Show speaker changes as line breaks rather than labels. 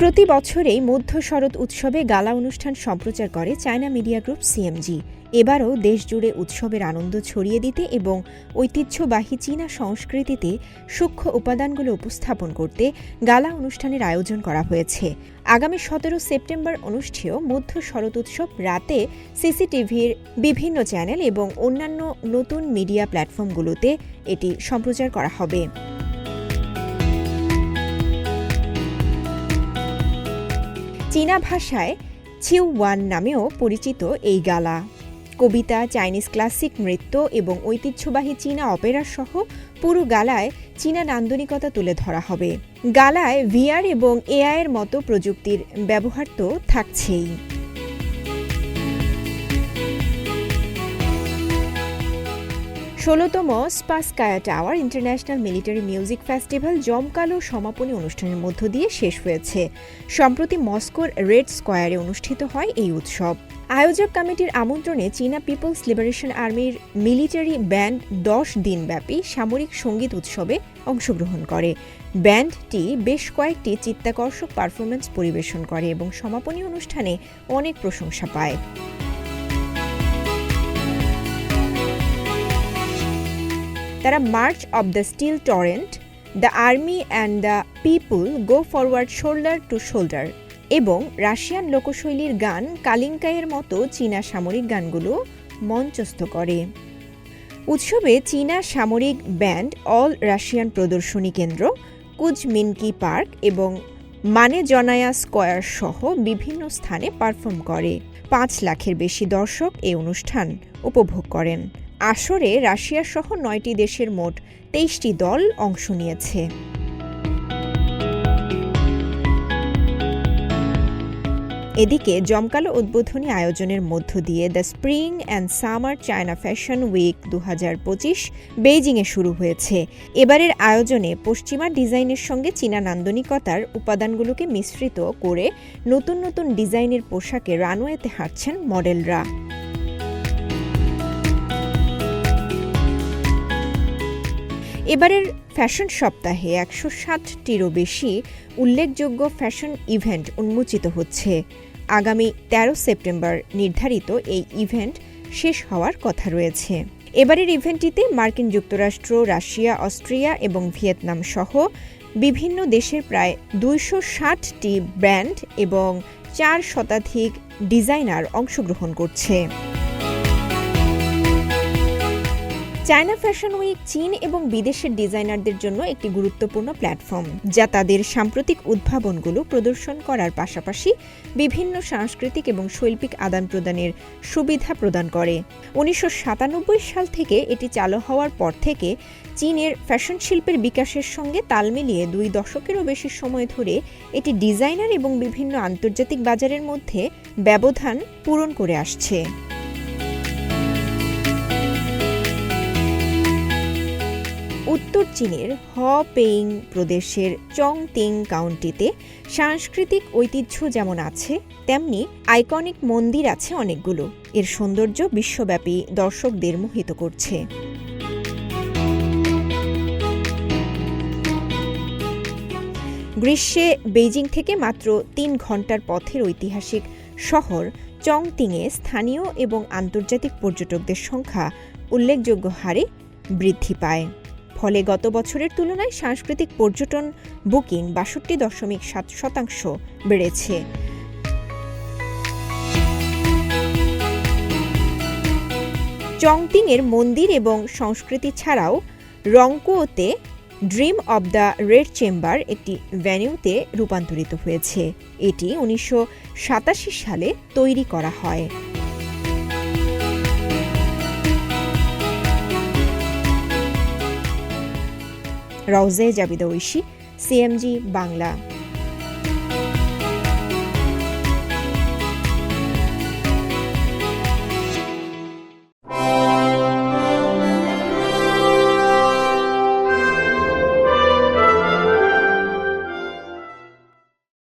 প্রতি বছরেই মধ্য শরৎ উৎসবে গালা অনুষ্ঠান সম্প্রচার করে চায়না মিডিয়া গ্রুপ সিএমজি। এবারও দেশজুড়ে উৎসবের আনন্দ ছড়িয়ে দিতে এবং ঐতিহ্যবাহী চীনা সংস্কৃতিতে সূক্ষ্ম উপাদানগুলো উপস্থাপন করতে গালা অনুষ্ঠানের আয়োজন করা হয়েছে। আগামী সতেরো সেপ্টেম্বর অনুষ্ঠেয় মধ্য শরৎ উৎসব রাতে সিসিটিভির বিভিন্ন চ্যানেল এবং অন্যান্য নতুন মিডিয়া প্ল্যাটফর্মগুলোতে এটি সম্প্রচার করা হবে। চীনা ভাষায় ছিউ ওয়ান নামেও পরিচিত এই গালা। কবিতা, চাইনিজ ক্লাসিক নৃত্য এবং ঐতিহ্যবাহী চীনা অপেরা সহ পুরো গালায় চীনা নান্দনিকতা তুলে ধরা হবে। গালায় ভিআর এবং এআইয়ের মতো প্রযুক্তির ব্যবহার তো থাকছেই। ষোলোতম Spasskaya tower international military music festival জমকালো সমাপনী অনুষ্ঠানের মধ্য দিয়ে শেষ হয়েছে। সম্প্রতি মস্কোর রেড স্কোয়ারে অনুষ্ঠিত হয় এই উৎসব। আয়োজক কমিটির আমন্ত্রণে চীনা পিপলস লিবারেশন আর্মির মিলিটারি ব্যান্ড দশ দিনব্যাপী সামরিক সংগীত উৎসবে অংশগ্রহণ করে। ব্যান্ডটি বেশ কয়েকটি চিত্তাকর্ষক পারফরমেন্স পরিবেশন করে এবং সমাপনী অনুষ্ঠানে অনেক প্রশংসা পায়। তারা march of the steel torrent, the army and the people go forward shoulder to shoulder এবং রাশিয়ান লোকশৈলীর গান কালিঙ্কায়ের মতো চীনা সামরিক গানগুলো মঞ্চস্থ করে। উৎসবে চীনা সামরিক ব্যান্ড অল রাশিয়ান প্রদর্শনী কেন্দ্র, কুজমিনকি পার্ক এবং মানে জনায়া স্কয়ার সহ বিভিন্ন স্থানে পারফর্ম করে। পাঁচ লাখের বেশি দর্শক এই অনুষ্ঠান উপভোগ করেন। আসরে রাশিয়া সহ নয়টি দেশের মোট তেইশটি দল অংশ নিয়েছে। এদিকে জমকালো উদ্বোধনী আয়োজনের মধ্য দিয়ে the spring and summer China fashion week দু হাজার পঁচিশ বেইজিংয়ে শুরু হয়েছে। এবারের আয়োজনে পশ্চিমা ডিজাইনের সঙ্গে চীনা নান্দনিকতার উপাদানগুলোকে মিশ্রিত করে নতুন নতুন ডিজাইনের পোশাকে রানওয়েতে হাঁটছেন মডেলরা। এবারের ফ্যাশন সপ্তাহে একশো ষাটটিরও বেশি উল্লেখযোগ্য ফ্যাশন ইভেন্ট উন্মোচিত হচ্ছে। আগামী ১৩ সেপ্টেম্বর নির্ধারিত এই ইভেন্ট শেষ হওয়ার কথা রয়েছে। এবারের ইভেন্টটিতে মার্কিন যুক্তরাষ্ট্র, রাশিয়া, অস্ট্রিয়া এবং ভিয়েতনাম সহ বিভিন্ন দেশের প্রায় দুইশো ষাটটি ব্র্যান্ড এবং চার শতাধিক ডিজাইনার অংশগ্রহণ করছে। চায়না ফ্যাশন উইক চীন এবং বিদেশের ডিজাইনারদের জন্য একটি গুরুত্বপূর্ণ প্ল্যাটফর্ম, যা তাদের সাম্প্রতিক উদ্ভাবনগুলো প্রদর্শন করার পাশাপাশি বিভিন্ন সাংস্কৃতিক এবং শৈল্পিক আদান প্রদানের সুবিধা প্রদান করে। উনিশশো সাতানব্বই সাল থেকে এটি চালু হওয়ার পর থেকে চীনের ফ্যাশন শিল্পের বিকাশের সঙ্গে তাল মিলিয়ে দুই দশকেরও বেশি সময় ধরে এটি ডিজাইনার এবং বিভিন্ন আন্তর্জাতিক বাজারের মধ্যে ব্যবধান পূরণ করে আসছে। উত্তর চীনের হ পেইং প্রদেশের চংতিং কাউন্টিতে সাংস্কৃতিক ঐতিহ্য যেমন আছে, তেমনি আইকনিক মন্দির আছে অনেকগুলো। এর সৌন্দর্য বিশ্বব্যাপী দর্শকদের মোহিত করছে। গ্রীষ্মে বেইজিং থেকে মাত্র তিন ঘণ্টার পথের ঐতিহাসিক শহর চংতিংয়ে স্থানীয় এবং আন্তর্জাতিক পর্যটকদের সংখ্যা উল্লেখযোগ্য হারে বৃদ্ধি পায়। ফলে গত বছরের তুলনায় সাংস্কৃতিক পর্যটন বুকিং বাষট্টি দশমিক সাত শতাংশ বেড়েছে। চংটিংয়ের মন্দির এবং সংস্কৃতি ছাড়াও রংকোতে dream of the red chamber একটি ভ্যানিউতে রূপান্তরিত হয়েছে। এটি উনিশশো সাতাশি সালে তৈরি করা হয়। রওজে জাবিদা ঐশী সিএমজি বাংলা।